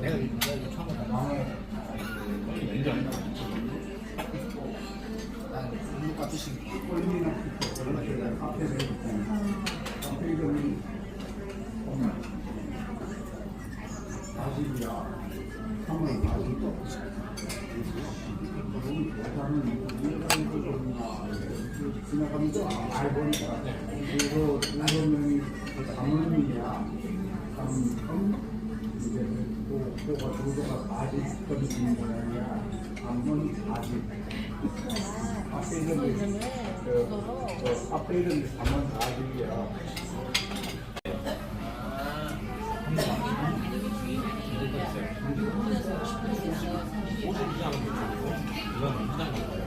내가 이거 아직이야. 지나가면 좀 알고 보니까 그리고 일곱 명이 담음이야 담음 이제 또 그거가 조도가 아직 떨어지는 모양이야 담은 아직 앞에 있는 그, 그 앞에 있는 담은 아직이야 이건 부담 거예요.